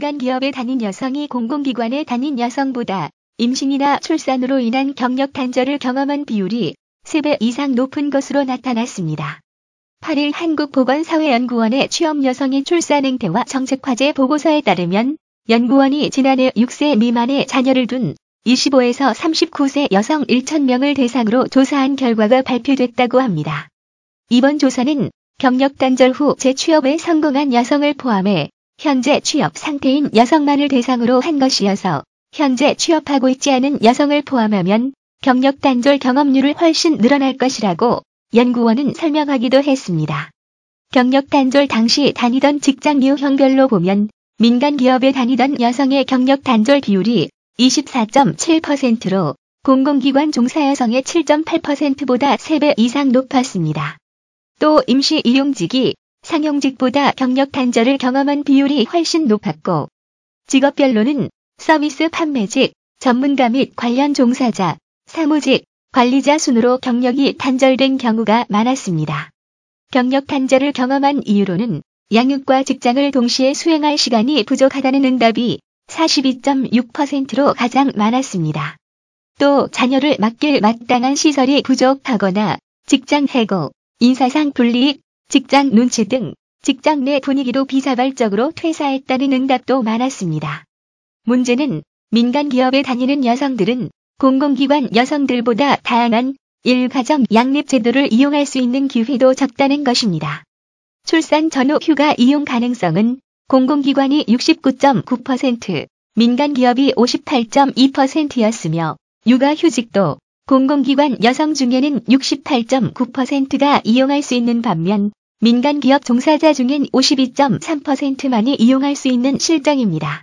민간 기업에 다닌 여성이 공공기관에 다닌 여성보다 임신이나 출산으로 인한 경력 단절을 경험한 비율이 3배 이상 높은 것으로 나타났습니다. 8일 한국보건사회연구원의 취업 여성의 출산 행태와 정책화제 보고서에 따르면 연구원이 지난해 6세 미만의 자녀를 둔 25에서 39세 여성 1,000명을 대상으로 조사한 결과가 발표됐다고 합니다. 이번 조사는 경력 단절 후 재취업에 성공한 여성을 포함해 현재 취업 상태인 여성만을 대상으로 한 것이어서 현재 취업하고 있지 않은 여성을 포함하면 경력 단절 경험률을 훨씬 늘어날 것이라고 연구원은 설명하기도 했습니다. 경력 단절 당시 다니던 직장 유형별로 보면 민간 기업에 다니던 여성의 경력 단절 비율이 24.7%로 공공기관 종사 여성의 7.8%보다 3배 이상 높았습니다. 또 임시 이용직이 상용직보다 경력 단절을 경험한 비율이 훨씬 높았고 직업별로는 서비스 판매직, 전문가 및 관련 종사자, 사무직, 관리자 순으로 경력이 단절된 경우가 많았습니다. 경력 단절을 경험한 이유로는 양육과 직장을 동시에 수행할 시간이 부족하다는 응답이 42.6%로 가장 많았습니다. 또 자녀를 맡길 마땅한 시설이 부족하거나 직장 해고, 인사상 불이익, 직장 눈치 등 직장 내 분위기도 비자발적으로 퇴사했다는 응답도 많았습니다. 문제는 민간 기업에 다니는 여성들은 공공기관 여성들보다 다양한 일가정 양립 제도를 이용할 수 있는 기회도 적다는 것입니다. 출산 전후 휴가 이용 가능성은 공공기관이 69.9%, 민간 기업이 58.2%였으며 육아휴직도 공공기관 여성 중에는 68.9%가 이용할 수 있는 반면 민간 기업 종사자 중엔 52.3%만이 이용할 수 있는 실정입니다.